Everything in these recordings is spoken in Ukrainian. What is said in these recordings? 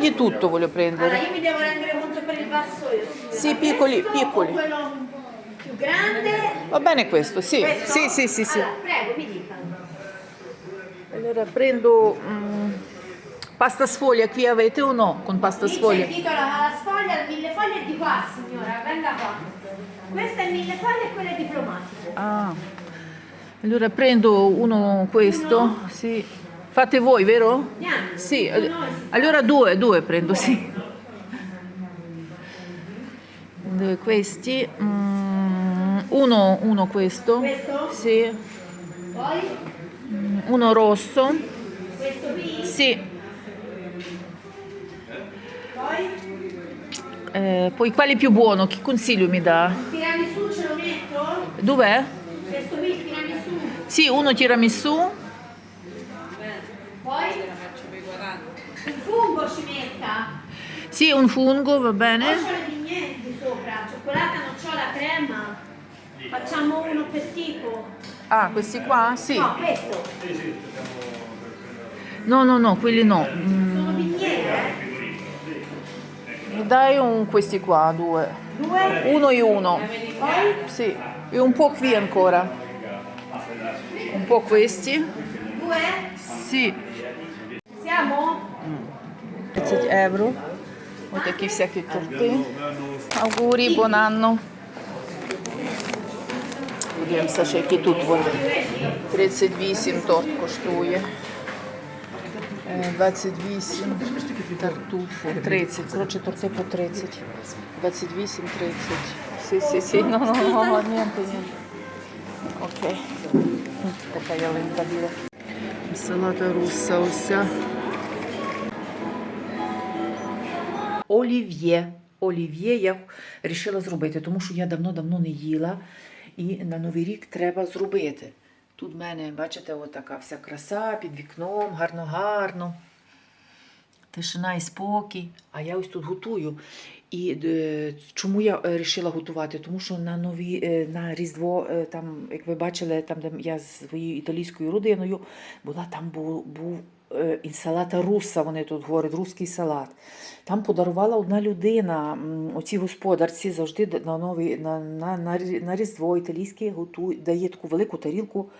di tutto voglio Allora, prendere. io mi devo rendere conto per il vassoio. Sì, piccoli, piccoli. quello più grande. Va bene questo, sì. Questo? Sì, sì, sì, sì. Allora, prego, mi dica. Allora prendo mm, pasta sfoglia, qui avete o no con pasta Lì c'è sfoglia? il titolo alla sfoglia, il mille foglie di qua, signora, venga qua. Questa è mille foglie e quella è diplomatico. Ah. Allora prendo uno questo, Uno? sì. Fate voi, vero? Sì, allora due, due prendo, sì. Due questi, mm, uno, uno questo, Questo? sì, Poi, uno rosso, questo qui. sì, Poi, Eh, poi quale più buono, che consiglio mi dà? tiramisù ce lo metto? Dov'è? Questo qui, il tiramisù. Sì, uno tiramisù, Poi, il fungo metta. sì, un fungo, va bene. Nocciole di niente sopra, cioccolata, nocciola, crema. Facciamo uno per tipo. Ah, questi qua? Sì. No, questo. No, no, no, quelli no. Mm, Sono miniere, eh? mi dai un, questi qua, due. Due. Uno e uno. Poi, Sì, e un po' qui ancora. Un po' questi. due. Sì. Siamo? 30 euro. Ось такі всякі торти. Buon anno. Подивимося, ще які тут вони. 38 торт коштує. Е, 28 тартуфу, 30. Коротше, торти по 30. 28, 30. Сі, сі. Ну, ну, ну. Окей. Така ялинка біла. Салата руса ось Олів'є. Олів'є я вирішила зробити, тому що я давно-давно не їла. І на Новий рік треба зробити. Тут в мене, бачите, от така вся краса під вікном, гарно-гарно. Тишина і спокій. А я ось тут готую. І е, чому я вирішила готувати? Тому що на нові е, на Різдво, е, там, як ви бачили, там, де я з своєю італійською родиною була, там був, був е, інсалата руса, вони тут говорять, русський салат. Там подарувала одна людина, м, оцій господарці завжди на новий на, на, на, на Різдво італійське готує, дає таку велику тарілку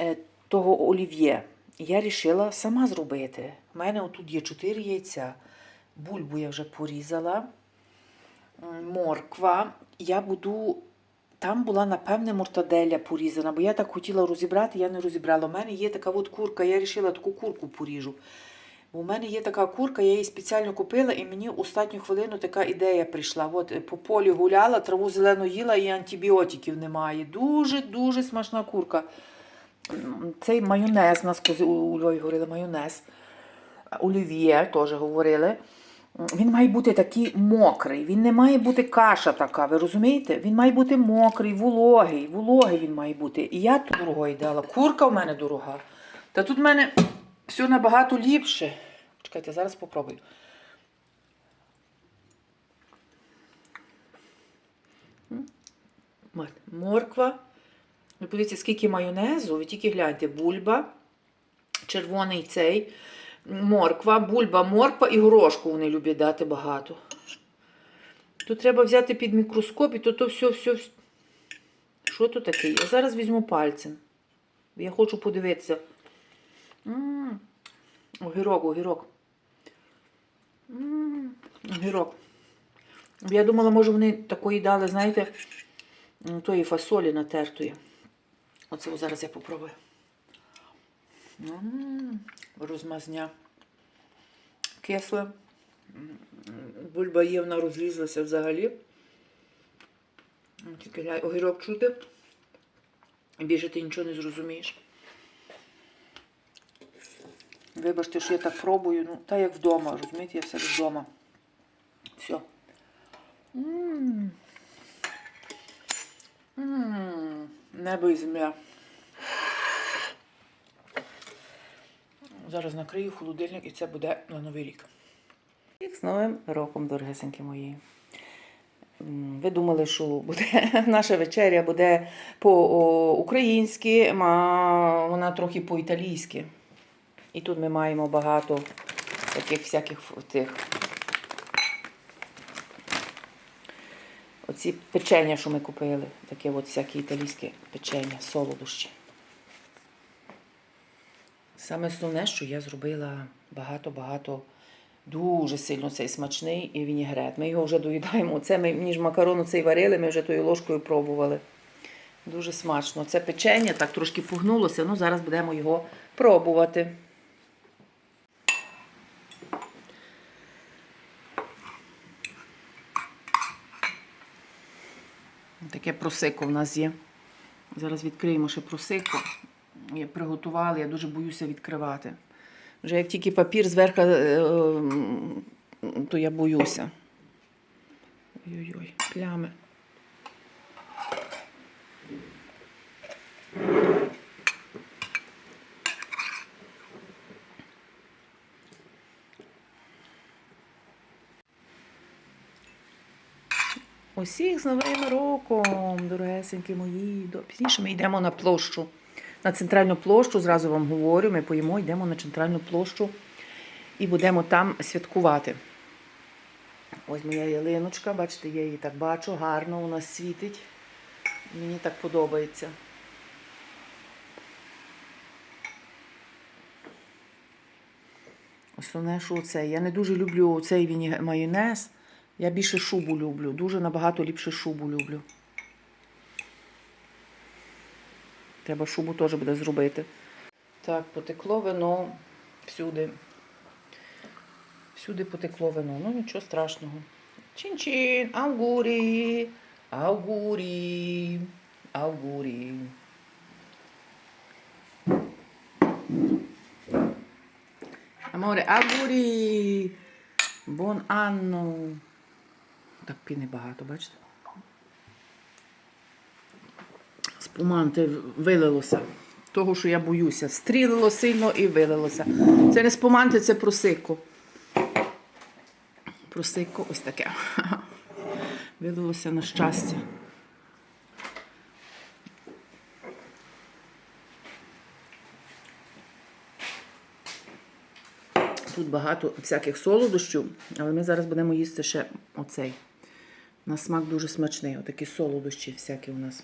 е, того олів'є. Я вирішила сама зробити. У мене отут є чотири яйця. Бульбу я вже порізала, морква. Я буду. Там була, напевне, мортаделя порізана, бо я так хотіла розібрати, я не розібрала. У мене є така от курка, я вирішила таку курку поріжу. У мене є така курка, я її спеціально купила, і мені останню хвилину така ідея прийшла. От е, по полі гуляла, траву зелену їла і антибіотиків немає. Дуже-дуже смачна курка. Цей майонез, у нас у Львові говорили майонез. Олів'є теж говорили. Він має бути такий мокрий, він не має бути каша така, ви розумієте? Він має бути мокрий, вологий, вологий він має бути. І я тут дорогої дала. Курка в мене дорога. Та тут в мене все набагато ліпше. Чекайте, зараз попробую. Морква. Ви подивіться, скільки майонезу, ви тільки гляньте, бульба, червоний цей, морква, бульба, морква і горошку вони люблять дати багато. Тут треба взяти під мікроскоп і то, то все, все. Що то таке? Я зараз візьму пальцем. Я хочу подивитися. М, Огірок, огірок. М, Огірок. Я думала, може, вони такої дали, знаєте, тої фасолі натертої. Оце зараз я попробую. М, Розмазня. Кисле. Бульба є, вона розрізалася взагалі. Тільки глянь, огірок чути. Більше ти нічого не зрозумієш. Вибачте, що я так пробую. Ну, та як вдома, розумієте, я все вдома. Все. М. М. Небо і земля. Зараз накрию холодильник і це буде на Новий рік. І з Новим роком, дорогесенькі мої. Ви думали, що буде наша вечеря буде по-українськи, а вона трохи по-італійськи. І тут ми маємо багато таких всяких тих. Оці печення, що ми купили, таке от всякі італійське печення, солодощі. Саме основне, що я зробила багато-багато, дуже сильно цей смачний і вінігрет. Ми його вже доїдаємо. Це ми, ніж макарону цей варили, ми вже тою ложкою пробували. Дуже смачно. Це печення так трошки погнулося, ну зараз будемо його пробувати. Таке просико в нас є. Зараз відкриємо ще просико. Я приготувала, я дуже боюся відкривати. Вже як тільки папір зверху, е, е, то я боюся. Ой-ой-ой, плями. Усіх з Новим роком, дорогесенькі мої. Пізніше ми йдемо на площу. На центральну площу, зразу вам говорю, ми поїмо, йдемо на центральну площу і будемо там святкувати. Ось моя ялиночка, бачите, я її так бачу, гарно у нас світить. Мені так подобається. Основне, що це. Я не дуже люблю цей майонез. Я більше шубу люблю. Дуже набагато ліпше шубу люблю. Треба шубу теж буде зробити. Так, потекло вино всюди. Всюди потекло вино. Ну нічого страшного. Чин-чин, аугурі, аугурі, аугурі. Аморе, аугурі. Бон анно. Так піни багато, бачите? Спуманти вилилося. Того, що я боюся. Стрілило сильно і вилилося. Це не спуманти, це просико. Просико ось таке. Вилилося на щастя. Тут багато всяких солодощів, але ми зараз будемо їсти ще оцей. На смак дуже смачний. Отакі солодощі всякі у нас.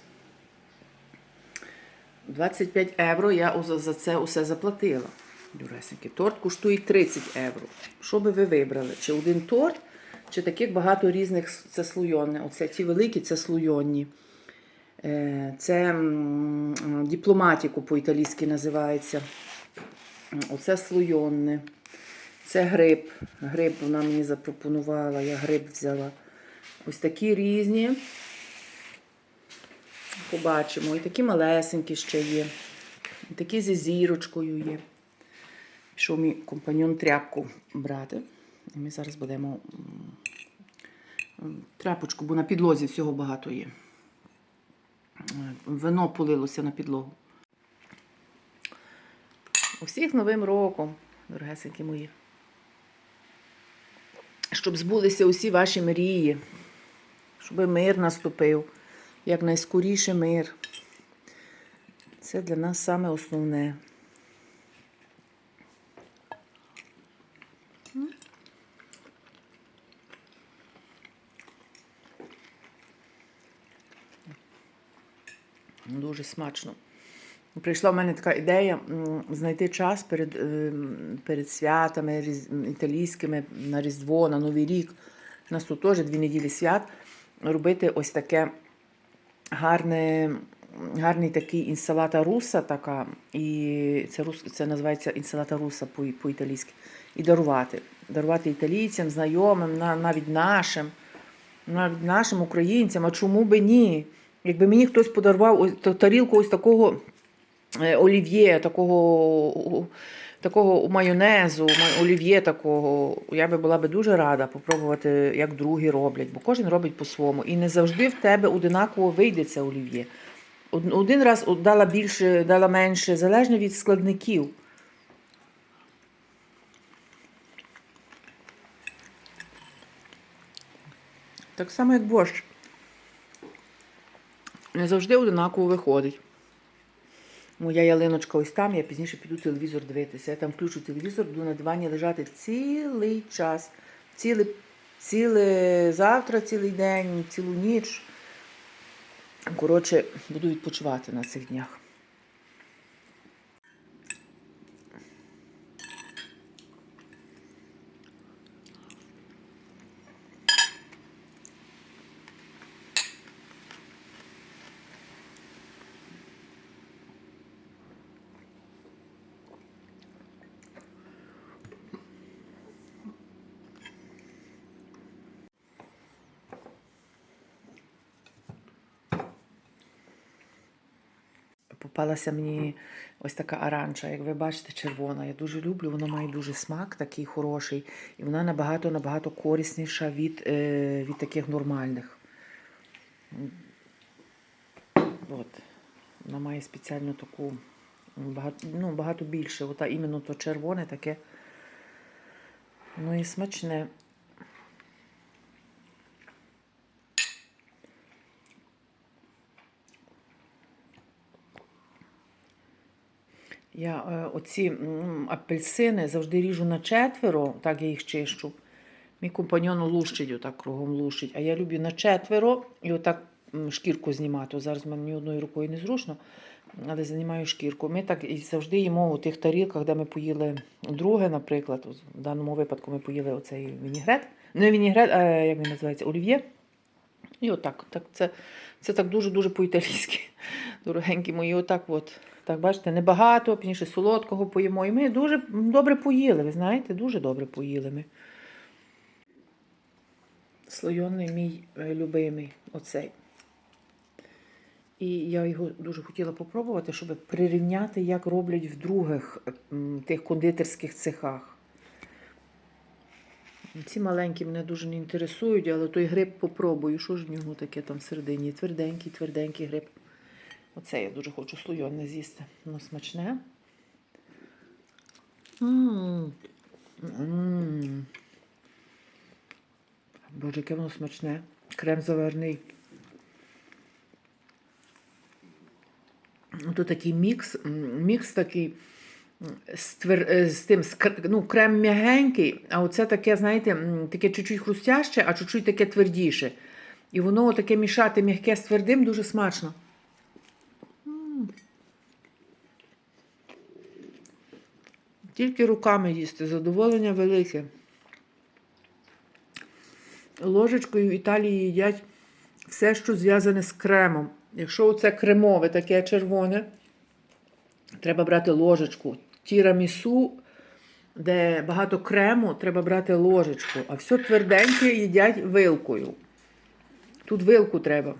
25 євро я за- це усе заплатила. Дуресеньки. Торт коштує 30 євро. Що би ви вибрали? Чи один торт, чи таких багато різних це слойонне. Оце ті великі це слойонні. Е, Це дипломатіку по-італійськи називається. Оце слойонне. Це гриб. Гриб вона мені запропонувала, я гриб взяла. Ось такі різні. Побачимо. І такі малесенькі ще є. І такі зі зірочкою є. Пішов мій компаньон тряпку брати. І ми зараз будемо тряпочку, бо на підлозі всього багато є. Е, Вино полилося на підлогу. Усіх Новим роком, дорогесенькі мої. Щоб збулися усі ваші мрії, щоб мир наступив, якнайскоріше мир. Це для нас саме основне. Дуже смачно. Прийшла в мене така ідея знайти час перед, ем, перед святами італійськими на Різдво, на Новий рік. У нас тут теж дві неділі свят. Робити ось таке гарне, гарний такий інсалата руса, така, і це, рус, це називається інсалата руса по- по-італійськи. І дарувати. Дарувати італійцям, знайомим, навіть нашим, навіть нашим українцям. А чому би ні? Якби мені хтось подарував ось тарілку ось такого е, олів'є, такого, такого майонезу, олів'є такого, я би була би дуже рада попробувати, як другі роблять, бо кожен робить по-своєму. І не завжди в тебе одинаково вийде це олів'є. Один раз дала більше, дала менше, залежно від складників. Так само, як борщ. Не завжди одинаково виходить. Моя ялиночка ось там, я пізніше піду телевізор дивитися. Я там включу телевізор, буду на дивані лежати цілий час. Ціле, ціле завтра, цілий день, цілу ніч. Коротше, буду відпочивати на цих днях. Попалася мені ось така аранча, як ви бачите, червона. Я дуже люблю, вона має дуже смак такий хороший. І вона набагато набагато корисніша від, е, від таких нормальних. От. Вона має спеціально таку багато, ну, багато більше. Ота іменно то червоне таке. Ну і смачне. Я е, оці апельсини завжди ріжу на четверо, так я їх чищу. Мій компаньон лущить, отак кругом лущить. А я люблю на четверо і отак шкірку знімати. Зараз мені одною рукою незручно, але знімаю шкірку. Ми так і завжди їмо у тих тарілках, де ми поїли друге, наприклад. В даному випадку ми поїли оцей вінігрет. Не вінігрет, а як він називається? Олів'є. І отак. Так, це, це так дуже-дуже по-італійськи. Дорогенькі мої, отак от. Так, бачите, небагато, пізніше солодкого поїмо. І ми дуже добре поїли, ви знаєте, дуже добре поїли ми. Слойоний мій е, любимий, оцей. І я його дуже хотіла попробувати, щоб прирівняти, як роблять в других тих кондитерських цехах. Ці маленькі мене дуже не інтересують, але той гриб попробую. Що ж в нього таке там всередині? Тверденький, тверденький гриб. Оце я дуже хочу слойоне з'їсти. Воно смачне. М. Боже, яке воно смачне. Крем заварний. Тут такий мікс, мікс такий з, твер... е, з тим з ну, крем м'ягенький, а оце таке, знаєте, таке чуть-чуть хрустяще, а чуть-чуть таке твердіше. І воно таке мішати м'яке з твердим дуже смачно. Тільки руками їсти, задоволення велике. Ложечкою в Італії їдять все, що зв'язане з кремом. Якщо це кремове, таке червоне, треба брати ложечку. Тірамісу, де багато крему, треба брати ложечку. А все тверденьке їдять вилкою. Тут вилку треба.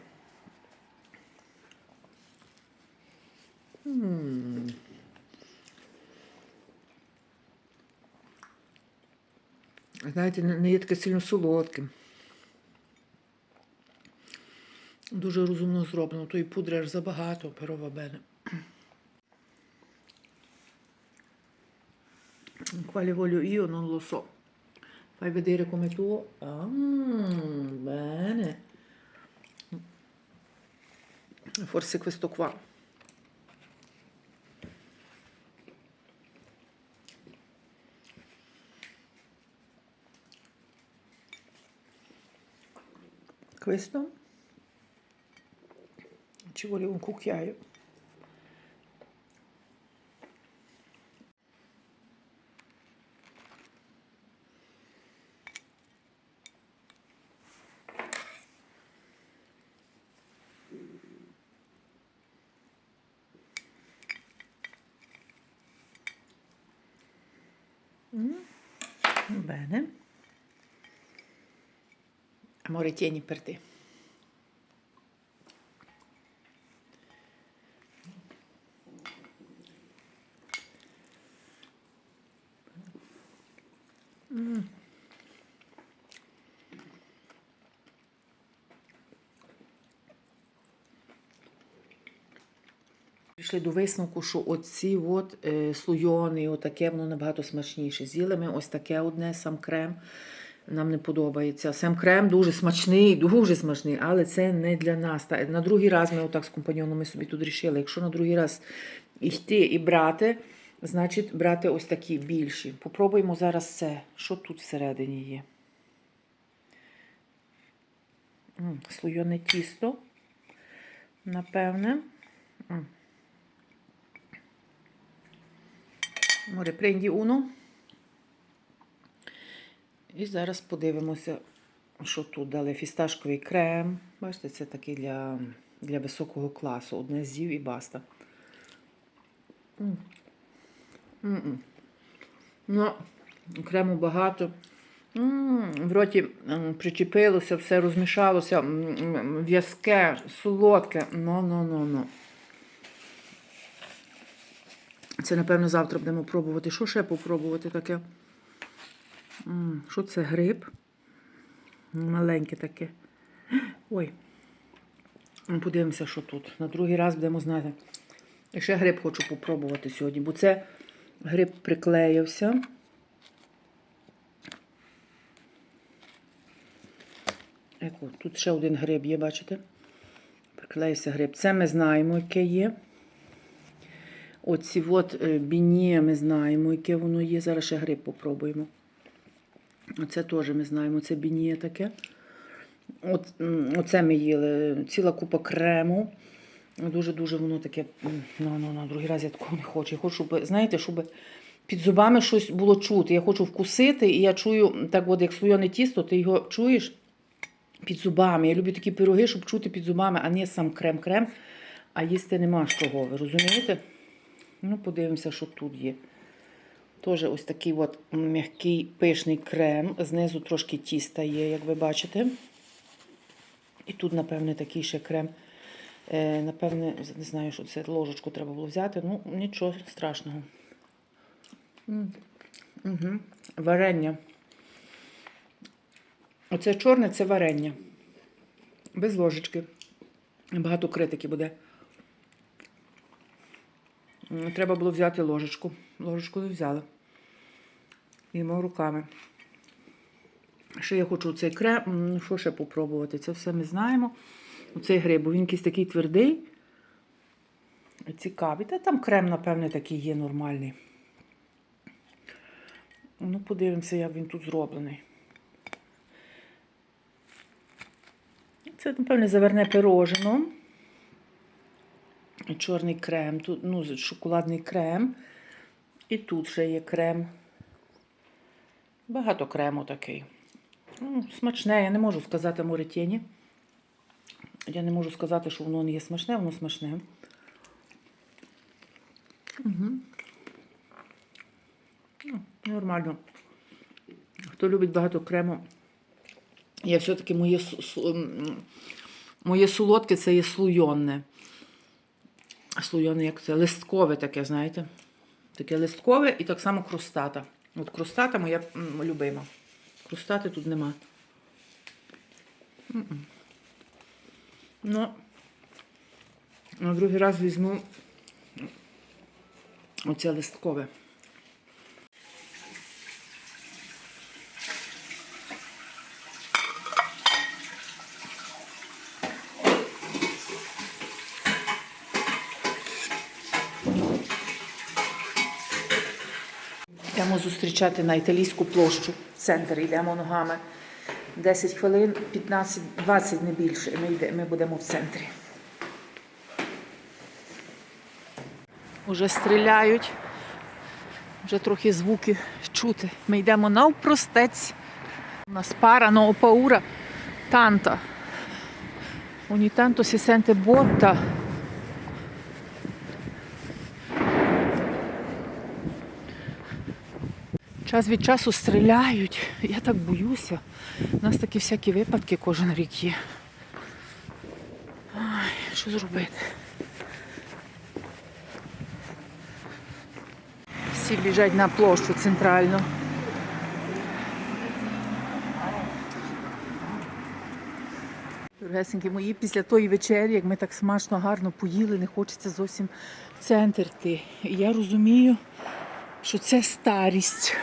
М. Знаєте, не є таке сильно солодким. Дуже розумно зроблено. Тої пудри аж забагато, перова бене. Quale voglio io non lo so. Fai vedere come tu. Ah, bene. Forse questo qua. Questo ci vuole un cucchiaio. Amore, tieni per te. Пішли до висновку, що оці от е, слойони, отаке воно набагато смачніше. З'їли ми ось таке одне, сам крем. Нам не подобається. Сам крем дуже смачний, дуже смачний, але це не для нас. На другий раз ми отак з компаньоном ми собі тут рішили. Якщо на другий раз йти і брати, значить брати ось такі більші. Попробуємо зараз це. Що тут всередині є? Слойоне тісто, напевне. Море, пренді уно. І зараз подивимося, що тут дали. Фісташковий крем. Бачите, це такий для, для високого класу. Одне з'їв і баста. Ну, крему багато. В роті причепилося, все розмішалося, в'язке, солодке. Ну, ну, ну, ну. Це, напевно, завтра будемо пробувати. Що ще попробувати таке? Що це гриб? Маленьке таке. Ой. Ну, Подивимося, що тут. На другий раз будемо знати. І ще гриб хочу попробувати сьогодні, бо це гриб приклеївся. Еко, тут ще один гриб є, бачите? Приклеївся гриб. Це ми знаємо, яке є. Оці от е, біні ми знаємо, яке воно є. Зараз ще гриб попробуємо. Оце теж ми знаємо, це бініє таке. От, оце ми їли. Ціла купа крему. Дуже-дуже воно таке. Ну, ну, на другий раз я такого не хочу. Я хочу, щоб, знаєте, щоб під зубами щось було чути. Я хочу вкусити, і я чую, так от як слоєне тісто, ти його чуєш під зубами. Я люблю такі пироги, щоб чути під зубами, а не сам крем-крем, а їсти нема з чого. Ви розумієте? Ну, подивимося, що тут є. Теж ось такий от м'який пишний крем. Знизу трошки тіста є, як ви бачите. І тут, напевне, такий ще крем. Е, напевне, не знаю, що це ложечку треба було взяти. Ну, нічого страшного. Угу. Варення. Оце чорне це варення. Без ложечки. Багато критики буде. Треба було взяти ложечку. Ложечку не взяли. Їмо руками. Ще я хочу цей крем. Що ще попробувати? Це все ми знаємо. Оцей гриб, бо він якийсь такий твердий. Цікавий. Та там крем, напевне, такий є нормальний. Ну, подивимося, як він тут зроблений. Це, напевне, заверне пирожено. Чорний крем, тут, ну, шоколадний крем. І тут ще є крем. Багато крему такий. Ну, смачне, я не можу сказати моретєні. Я не можу сказати, що воно не є смачне, воно смачне. Угу. Нормально. Хто любить багато крему, я все-таки моє, моє солодке це є слуйонне. Слуйонне, як це? Листкове таке, знаєте? Таке листкове і так само крустата. От крустата моя любима. Крустати тут нема. Ну, на другий раз візьму оце листкове. Йдемо зустрічати на італійську площу. В Центр йдемо ногами. 10 хвилин, 15-20 не більше. і Ми, йде, ми будемо в центрі. Уже стріляють, вже трохи звуки чути. Ми йдемо навпростець. У нас пара но paura tanta. Ogni tanto si sente botta. Час від часу стріляють. Я так боюся. У нас такі всякі випадки кожен рік є. Ай, що зробити? Всі біжать на площу центральну. Дорогесенькі мої, після тої вечері, як ми так смачно, гарно поїли, не хочеться зовсім центр йти. Я розумію, що це старість.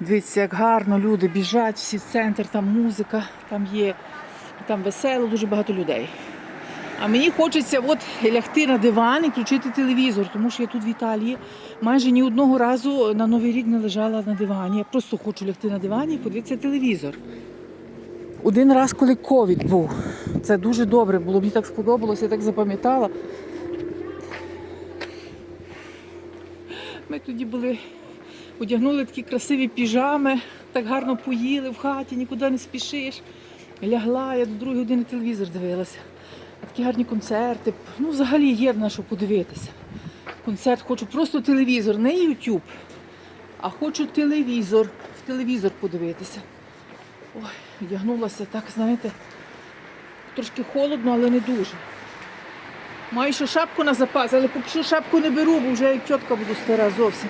Дивіться, як гарно люди біжать, всі в центр, там музика, там є, там весело, дуже багато людей. А мені хочеться от лягти на диван і включити телевізор, тому що я тут в Італії майже ні одного разу на Новий рік не лежала на дивані. Я просто хочу лягти на дивані і подивитися телевізор. Один раз, коли ковід був, це дуже добре було, мені так сподобалося, я так запам'ятала. Ми тоді були, одягнули такі красиві піжами, так гарно поїли в хаті, нікуди не спішиш. Лягла, я до другої години телевізор дивилася. Такі гарні концерти. Ну, взагалі є на що подивитися. Концерт хочу просто телевізор, не YouTube, а хочу телевізор, в телевізор подивитися. Ой, одягнулася так, знаєте, трошки холодно, але не дуже. Маю ще шапку на запас, але поки що шапку не беру, бо вже як тітка буду стара зовсім.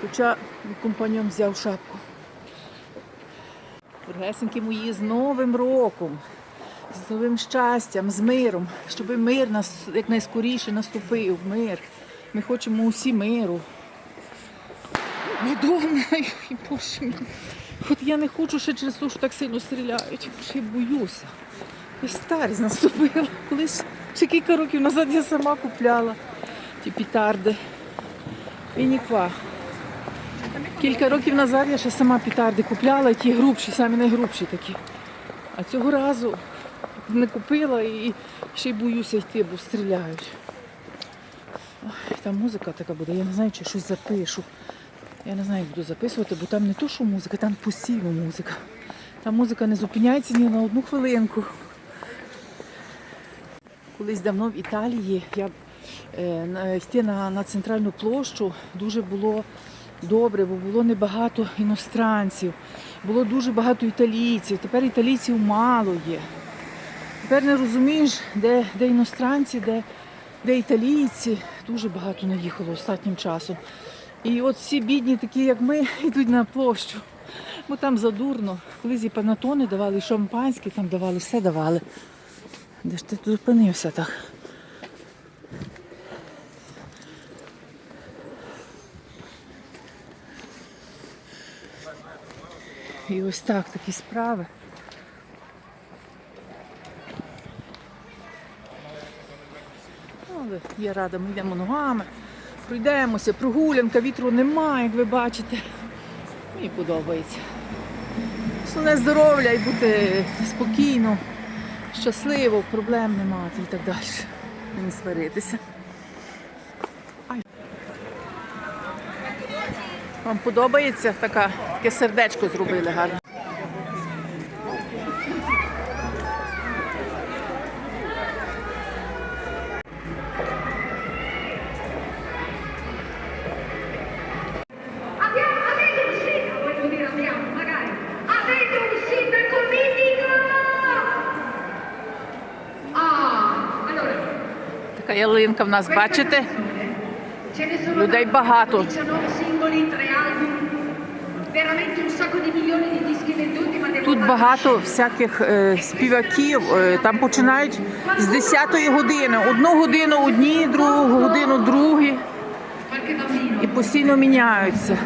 Хоча компаньон взяв шапку. Дорогесенькі мої, з Новим роком, з новим щастям, з миром, щоб мир нас якнайскоріше наступив, мир. Ми хочемо усі миру. Madonna, ой, Боже мій. От я не хочу ще через те, що так сильно стріляють, ще боюся. Я старість наступила. Колись ще кілька років назад я сама купляла ті пітарди. І ніква. Кілька років назад я ще сама пітарди купляла, ті грубші, самі найгрубші такі. А цього разу не купила і ще й боюся йти, бо стріляють. Там музика така буде, я не знаю, чи щось запишу. Я не знаю, як буду записувати, бо там не то, що музика, там постійно музика. Там музика не зупиняється ні на одну хвилинку. Колись давно в Італії я е, йти на, на центральну площу дуже було добре, бо було небагато іностранців, було дуже багато італійців. Тепер італійців мало є. Тепер не розумієш, де, де іностранці, де, де італійці. Дуже багато наїхало останнім часом. І от всі бідні, такі як ми, йдуть на площу. Бо там задурно. Колись і панатони давали, і шампанське там давали, все давали. Де ж ти тут зупинився так? І ось так такі справи. Але я рада, ми йдемо ногами, пройдемося, прогулянка, вітру немає, як ви бачите. Мені подобається. Основне здоров'я і бути спокійно, щасливо, проблем немає і так далі. Не сваритися. Вам подобається така, таке сердечко зробили гарно. Ялинка в нас, бачите? Людей багато. 19 singoli, 3 album, veramente un sacco di milioni di dischi venduti, ma devo Тут багато всяких е, співаків. е, там починають з 10-ї години. Одну годину одні, другу годину другі. І постійно міняються.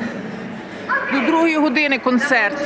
До другої години концерт.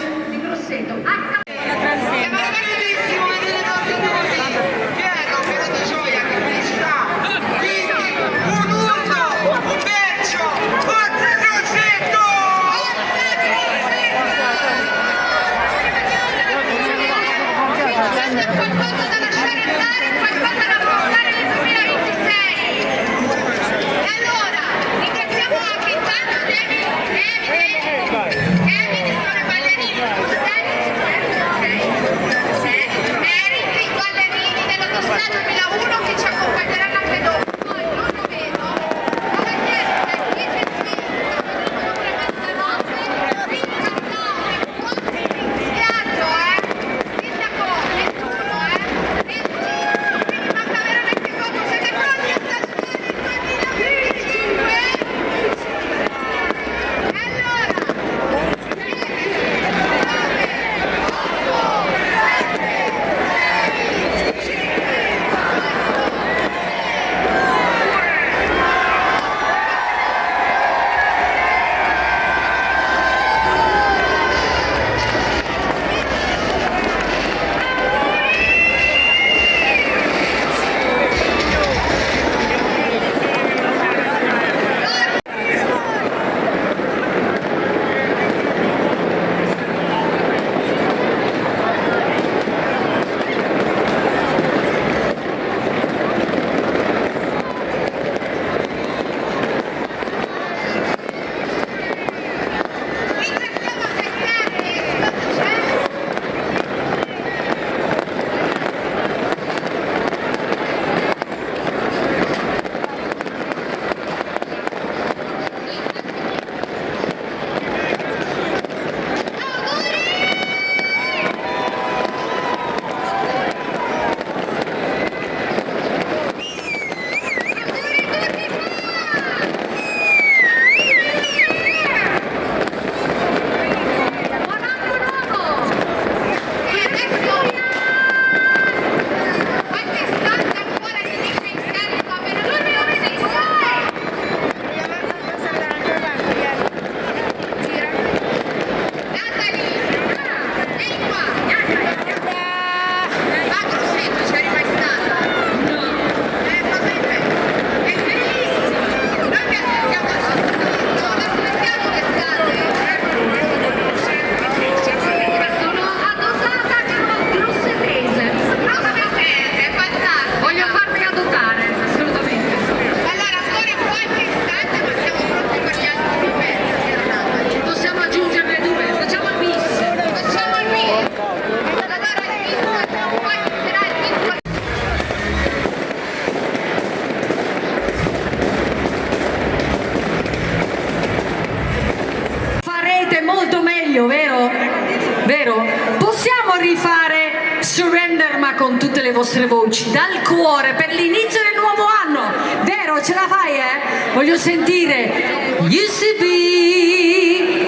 Voglio sentire Used to be.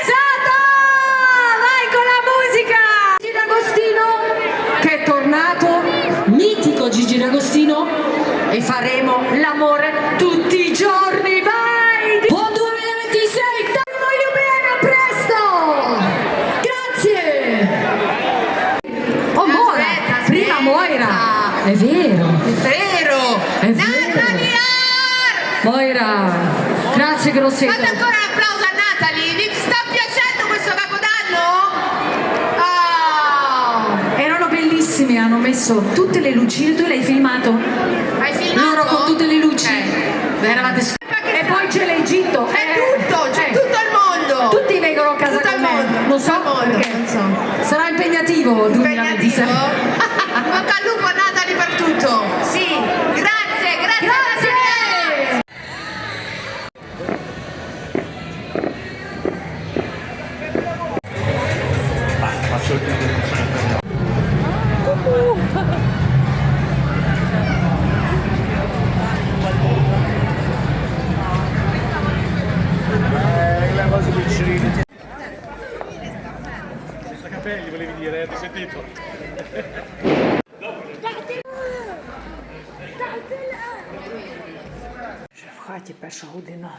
Esatto! Vai con la musica! Gigi D'Agostino, che è tornato, mitico Gigi D'Agostino, e faremo l'amore tutti i giorni, vai! Buon 2026, ti voglio bene, a presto! Grazie! Oh, Moira, prima Moira, è Vero! È. Natalie! Moira, grazie Fate Grosseto. ancora un applauso a Natalie! Vi sta piacendo questo capodanno? Oh! Erano bellissimi, hanno messo tutte le lucine, tu l'hai filmato? Hai filmato? Loro con tutte le luci. Ok. Eravate s- E poi c'è l'Egitto. C'è Eh, tutto, c'è eh. tutto il mondo! Tutti vengono a casa Tutto con me. Non so mondo, non so. Sarà impegnativo Impegnativo? 2026. Bocca al lupo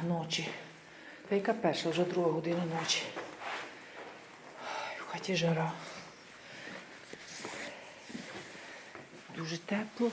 ночі. Та яка перша, вже друга година ночі. В хаті жара. Дуже тепло.